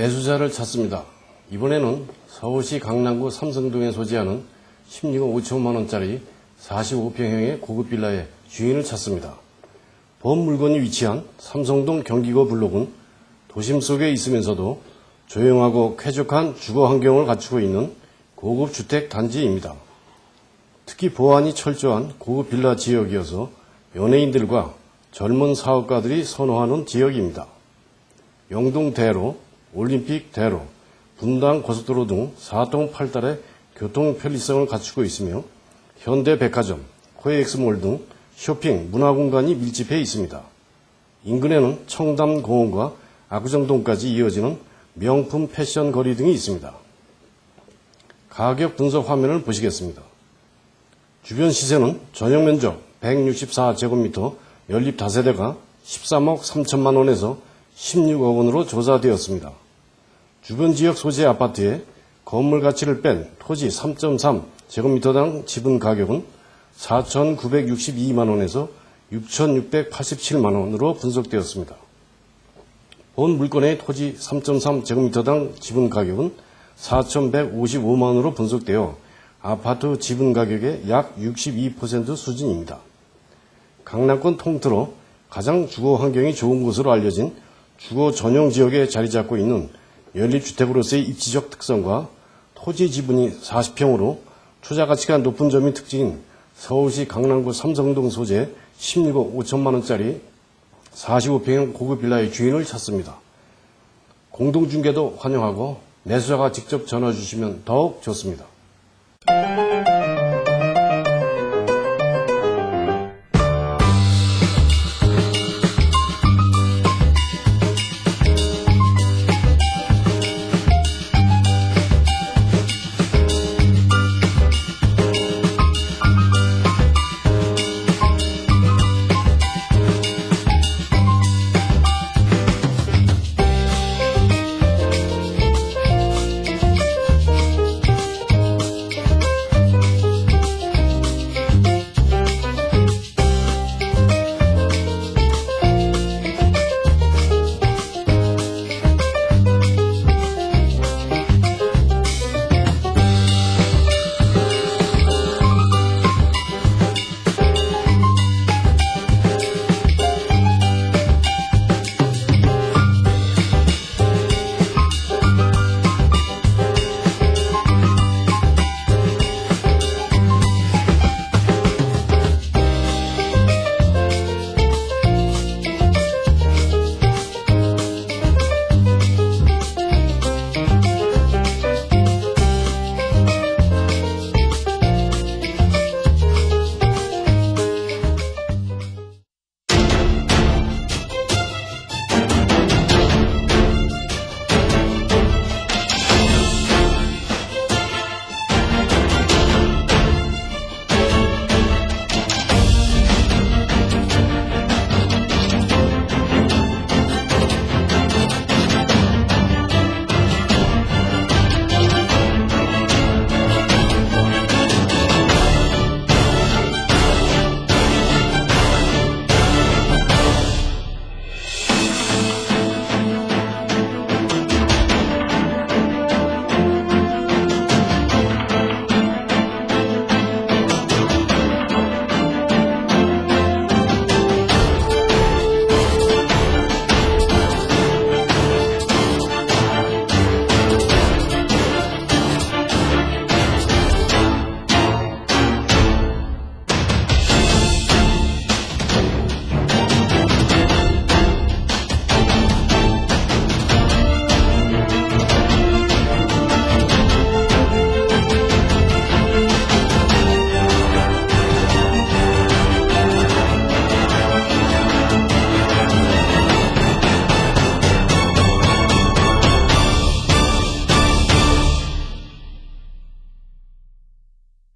매수자를 찾습니다. 이번에는 서울시 강남구 삼성동에 소재하는 16억 5천만 원짜리 45평형의 고급 빌라의 주인을 찾습니다. 본 물건이 위치한 삼성동 경기거 블록은 도심 속에 있으면서도 조용하고 쾌적한 주거 환경을 갖추고 있는 고급 주택 단지입니다. 특히 보안이 철저한 고급 빌라 지역이어서 연예인들과 젊은 사업가들이 선호하는 지역입니다. 영동대로, 올림픽 대로, 분당 고속도로 등 4동 8달의 교통 편리성을 갖추고 있으며 현대백화점, 코엑스몰 등 쇼핑, 문화공간이 밀집해 있습니다. 인근에는 청담공원과 압구정동까지 이어지는 명품 패션 거리 등이 있습니다. 가격 분석 화면을 보시겠습니다. 주변 시세는 전용 면적 164제곱미터 연립 다세대가 13억 3천만 원에서 16억 원으로 조사되었습니다. 주변 지역 소재 아파트의 건물 가치를 뺀 토지 3.3 제곱미터당 지분 가격은 4,962만 원에서 6,687만 원으로 분석되었습니다. 본 물건의 토지 3.3 제곱미터당 지분 가격은 4,155만 원으로 분석되어 아파트 지분 가격의 약 62% 수준입니다. 강남권 통틀어 가장 주거 환경이 좋은 곳으로 알려진 주거 전용 지역에 자리 잡고 있는 연립주택으로서의 입지적 특성과 토지 지분이 40평으로 투자 가치가 높은 점이 특징인 서울시 강남구 삼성동 소재 16억 5천만 원짜리 45평형 고급 빌라의 주인을 찾습니다. 공동중개도 환영하고 매수자가 직접 전화 주시면 더욱 좋습니다.